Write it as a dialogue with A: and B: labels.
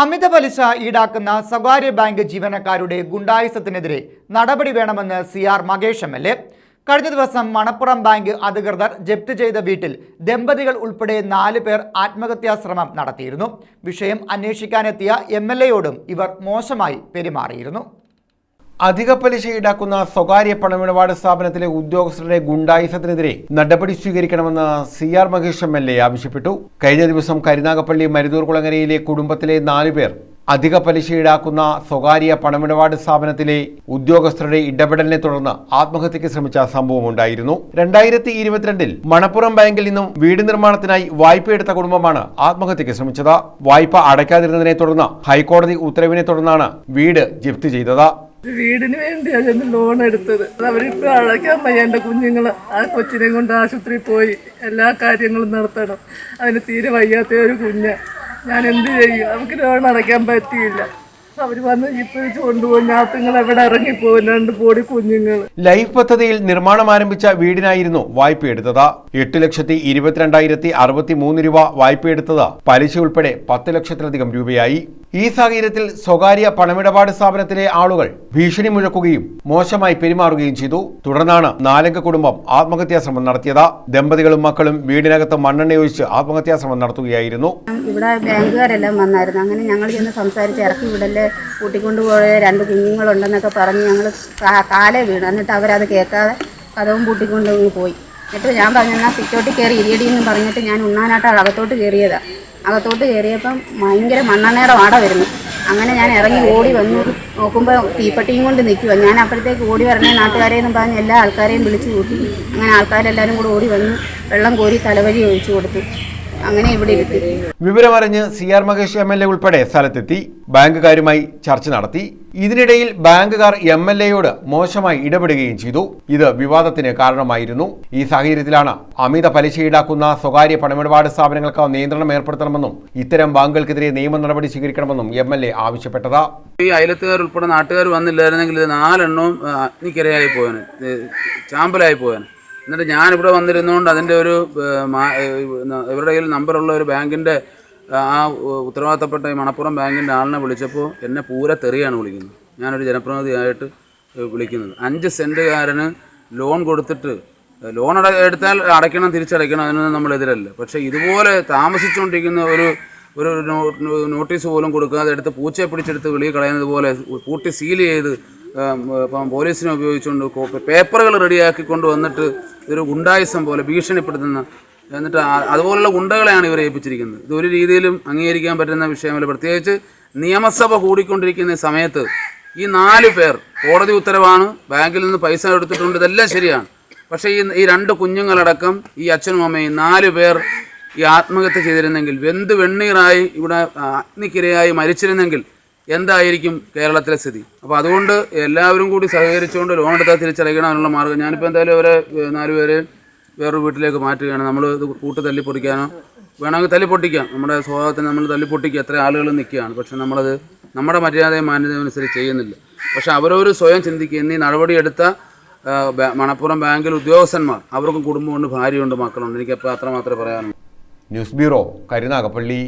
A: അമിത പലിശ ഈടാക്കുന്ന സ്വകാര്യ ബാങ്ക് ജീവനക്കാരുടെ ഗുണ്ടായുസത്തിനെതിരെ നടപടി വേണമെന്ന് C R Mahesh M L A. കഴിഞ്ഞ ദിവസം മണപ്പുറം ബാങ്ക് അധികൃതർ ജപ്തി ചെയ്ത വീട്ടിൽ ദമ്പതികൾ ഉൾപ്പെടെ നാല് പേർ ആത്മഹത്യാ ശ്രമം നടത്തിയിരുന്നു. വിഷയം അന്വേഷിക്കാനെത്തിയ എം എൽ എയോടും ഇവർ മോശമായി പെരുമാറിയിരുന്നു.
B: അധിക പലിശ ഈടാക്കുന്ന സ്വകാര്യ പണമിടപാട് സ്ഥാപനത്തിലെ ഉദ്യോഗസ്ഥരുടെ ഗുണ്ടായുസത്തിനെതിരെ നടപടി സ്വീകരിക്കണമെന്ന് C R Mahesh M L A ആവശ്യപ്പെട്ടു. കഴിഞ്ഞ ദിവസം കരുനാഗപ്പള്ളി മരുതൂർ കുളങ്ങരയിലെ കുടുംബത്തിലെ നാലുപേർ അധിക പലിശ ഈടാക്കുന്ന സ്വകാര്യ പണമിടപാട് സ്ഥാപനത്തിലെ ഉദ്യോഗസ്ഥരുടെ ഇടപെടലിനെ തുടർന്ന് ആത്മഹത്യക്ക് ശ്രമിച്ച സംഭവമുണ്ടായിരുന്നു രണ്ടായിരത്തി ഇരുപത്തിരണ്ടിൽ മണപ്പുറം ബാങ്കിൽ നിന്നും വീട് നിർമ്മാണത്തിനായി വായ്പയെടുത്ത കുടുംബമാണ് ആത്മഹത്യക്ക് ശ്രമിച്ചത്. വായ്പ അടയ്ക്കാതിരുന്നതിനെ തുടർന്ന് ഹൈക്കോടതി ഉത്തരവിനെ തുടർന്നാണ് വീട് ജപ്തി ചെയ്തത്.
C: വീടിന് വേണ്ടിയാണ് ഞാൻ ലോൺ എടുത്തത്. അവരിപ്പോൾ അളക്കാൻ വയ്യ. എന്റെ കുഞ്ഞുങ്ങൾ ആ കൊച്ചിനെ കൊണ്ട് ആശുപത്രിയിൽ പോയി എല്ലാ കാര്യങ്ങളും നടത്തണം. അതിന് തീരെ വയ്യാത്ത ഒരു കുഞ്ഞ്. ഞാൻ എന്ത് ചെയ്യും? അവർക്ക് ലോൺ അടയ്ക്കാൻ പറ്റിയില്ല. രണ്ട്
B: ലൈഫ് പദ്ധതിയിൽ നിർമ്മാണം ആരംഭിച്ച വീടിനായിരുന്നു വായ്പയെടുത്തത് എട്ട് ലക്ഷത്തി ഇരുപത്തിരണ്ടായിരത്തി അറുപത്തി മൂന്ന് രൂപ വായ്പയെടുത്തത് പലിശ ഉൾപ്പെടെ പത്ത് ലക്ഷത്തിലധികം രൂപയായി. ഈ സാഹചര്യത്തിൽ സ്വകാര്യ പണമിടപാട് സ്ഥാപനത്തിലെ ആളുകൾ ഭീഷണി മുഴക്കുകയും മോശമായി പെരുമാറുകയും ചെയ്തു. തുടർന്നാണ് നാലംഗ കുടുംബം ആത്മഹത്യാ ശ്രമം നടത്തിയത്. ദമ്പതികളും മക്കളും വീടിനകത്ത് മണ്ണെണ്ണയൊഴിച്ച് ആത്മഹത്യാ ശ്രമം നടത്തുകയായിരുന്നു.
D: ഇവിടെ ബാങ്കുകാരെല്ലാം വന്നായിരുന്നു. അങ്ങനെ ഞങ്ങൾ ചെന്ന് സംസാരിച്ച് ഇറക്കി വിടൽ കൂട്ടിക്കൊണ്ടുപോയ രണ്ട് കുഞ്ഞുങ്ങളുണ്ടെന്നൊക്കെ പറഞ്ഞ് ഞങ്ങൾ കാലേ വീണു. എന്നിട്ട് അവരത് കേൾക്കാതെ കഥവും പൂട്ടിക്കൊണ്ട് പോയി. എന്നിട്ട് ഞാൻ പറഞ്ഞാൽ സിറ്റോട്ടിൽ കയറി ഇരിയടി എന്ന് പറഞ്ഞിട്ട് ഞാൻ ഉണ്ണാനായിട്ട് അകത്തോട്ട് കയറിയതാണ് അകത്തോട്ട് കയറിയപ്പം ഭയങ്കര മണ്ണെണ്ണയുടെ വാട വരുന്നു. അങ്ങനെ ഞാൻ ഇറങ്ങി ഓടി വന്നു. നോക്കുമ്പോൾ തീപ്പെട്ടിയും കൊണ്ട് നിൽക്കുക ഞാൻ അപ്പോഴത്തേക്ക് ഓടി വരണേ നാട്ടുകാരെ എന്നും പറഞ്ഞ് എല്ലാ ആൾക്കാരെയും വിളിച്ചു കൂട്ടി. അങ്ങനെ ആൾക്കാരെല്ലാവരും കൂടി ഓടി വന്നു. വെള്ളം കോരി തലവഴി ഒഴിച്ചു കൊടുത്തു. അങ്ങനെ ഇവിടെ ഇരുത്തി
B: വിവരമറിഞ്ഞ് C R Mahesh M L A ഉൾപ്പെടെ സ്ഥലത്തെത്തി. ബാങ്കുകാരുമായി ചർച്ച നടത്തി. ഇതിനിടയിൽ ബാങ്കുകാർ എം എൽ എയോട് മോശമായി ഇടപെടുകയും ചെയ്തു. ഇത് വിവാദത്തിന് കാരണമായിരുന്നു. ഈ സാഹചര്യത്തിലാണ് അമിത പലിശ ഈടാക്കുന്ന സ്വകാര്യ പണമിടപാട് സ്ഥാപനങ്ങൾക്ക് നിയന്ത്രണം ഏർപ്പെടുത്തണമെന്നും ഇത്തരം ബാങ്കുകൾക്കെതിരെ നിയമ നടപടി സ്വീകരിക്കണമെന്നും എം എൽ എ ആവശ്യപ്പെട്ടത്.
E: ഈ അയലത്തുകാർ ഉൾപ്പെടെ നാട്ടുകാർ വന്നില്ലായിരുന്നെങ്കിൽ നാലെണ്ണവും ആ, പോയാണ് ചാമ്പലായി പോയാന്. എന്നിട്ട് ഞാൻ ഇവിടെ വന്നിരുന്നുകൊണ്ട് അതിന്റെ ഒരു ഇവരുടെ കയ്യിൽ നമ്പറുള്ള ഒരു ബാങ്കിന്റെ ആ ഉത്തരവാദിത്തപ്പെട്ട ഈ മണപ്പുറം ബാങ്കിന്റെ ആളിനെ വിളിച്ചപ്പോൾ എന്നെ പൂര തെറിയാണ് വിളിക്കുന്നത്. ഞാനൊരു ജനപ്രതിനിധിയായിട്ട് വിളിക്കുന്നത്. അഞ്ച് സെന്റുകാരന് ലോൺ കൊടുത്തിട്ട് ലോൺ അട എടുത്താൽ അടയ്ക്കണം തിരിച്ചടയ്ക്കണം അതിനൊന്നും നമ്മൾ എതിരല്ല. പക്ഷേ ഇതുപോലെ താമസിച്ചുകൊണ്ടിരിക്കുന്ന ഒരു ഒരു നോട്ടീസ് പോലും കൊടുക്കാതെ എടുത്ത് പൂച്ചയെ പിടിച്ചെടുത്ത് വെളിയിൽ കളയുന്നത് പോലെ കൂട്ടി സീൽ ചെയ്ത് ഇപ്പം പോലീസിനെ ഉപയോഗിച്ചുകൊണ്ട് പേപ്പറുകൾ റെഡിയാക്കി വന്നിട്ട് ഇതൊരു ഗുണ്ടായുസം പോലെ ഭീഷണിപ്പെടുത്തുന്ന എന്നിട്ട് അതുപോലുള്ള ഗുണ്ടകളെയാണ് ഇവരെ ഏൽപ്പിച്ചിരിക്കുന്നത്. ഇത് ഒരു രീതിയിലും അംഗീകരിക്കാൻ പറ്റുന്ന വിഷയമല്ല. പ്രത്യേകിച്ച് നിയമസഭ കൂടിക്കൊണ്ടിരിക്കുന്ന സമയത്ത് ഈ നാല് പേർ കോടതി ഉത്തരവാണ് ബാങ്കിൽ നിന്ന് പൈസ എടുത്തിട്ടുണ്ട് ഇതെല്ലാം ശരിയാണ്. പക്ഷേ ഈ ഈ രണ്ട് കുഞ്ഞുങ്ങളടക്കം ഈ അച്ഛനും അമ്മയും നാല് പേർ ഈ ആത്മഹത്യ ചെയ്തിരുന്നെങ്കിൽ വെന്ത് വെണ്ണീറായി ഇവിടെ അഗ്നിക്കിരയായി മരിച്ചിരുന്നെങ്കിൽ എന്തായിരിക്കും കേരളത്തിലെ സ്ഥിതി? അപ്പോൾ അതുകൊണ്ട് എല്ലാവരും കൂടി സഹകരിച്ചുകൊണ്ട് ലോൺ എടുത്താൽ തിരിച്ചടയ്ക്കണം അതിനുള്ള മാർഗം ഞാനിപ്പോൾ എന്തായാലും അവരെ നാലുപേരെ വേറൊരു വീട്ടിലേക്ക് മാറ്റുകയാണ്. നമ്മൾ ഇത് കൂട്ട് തല്ലി പൊട്ടിക്കാനോ വേണമെങ്കിൽ തല്ലി പൊട്ടിക്കാം. നമ്മുടെ സ്വഭാവത്തിന് നമ്മൾ തല്ലി പൊട്ടിക്കുക എത്ര ആളുകൾ നിൽക്കുകയാണ്. പക്ഷെ നമ്മളത് നമ്മുടെ മര്യാദയും മാന്യതയും അനുസരിച്ച് ചെയ്യുന്നില്ല. പക്ഷെ അവരവർ സ്വയം ചിന്തിക്കുക എന്നീ നടപടിയെടുത്ത മണപ്പുറം ബാങ്കിൽ ഉദ്യോഗസ്ഥന്മാർ അവർക്കും കുടുംബമുണ്ട് ഭാര്യയുണ്ട് മക്കളുണ്ട്. എനിക്കപ്പോൾ അത്ര മാത്രമേ പറയാനുള്ളൂ.
B: News bureau Karunagappally.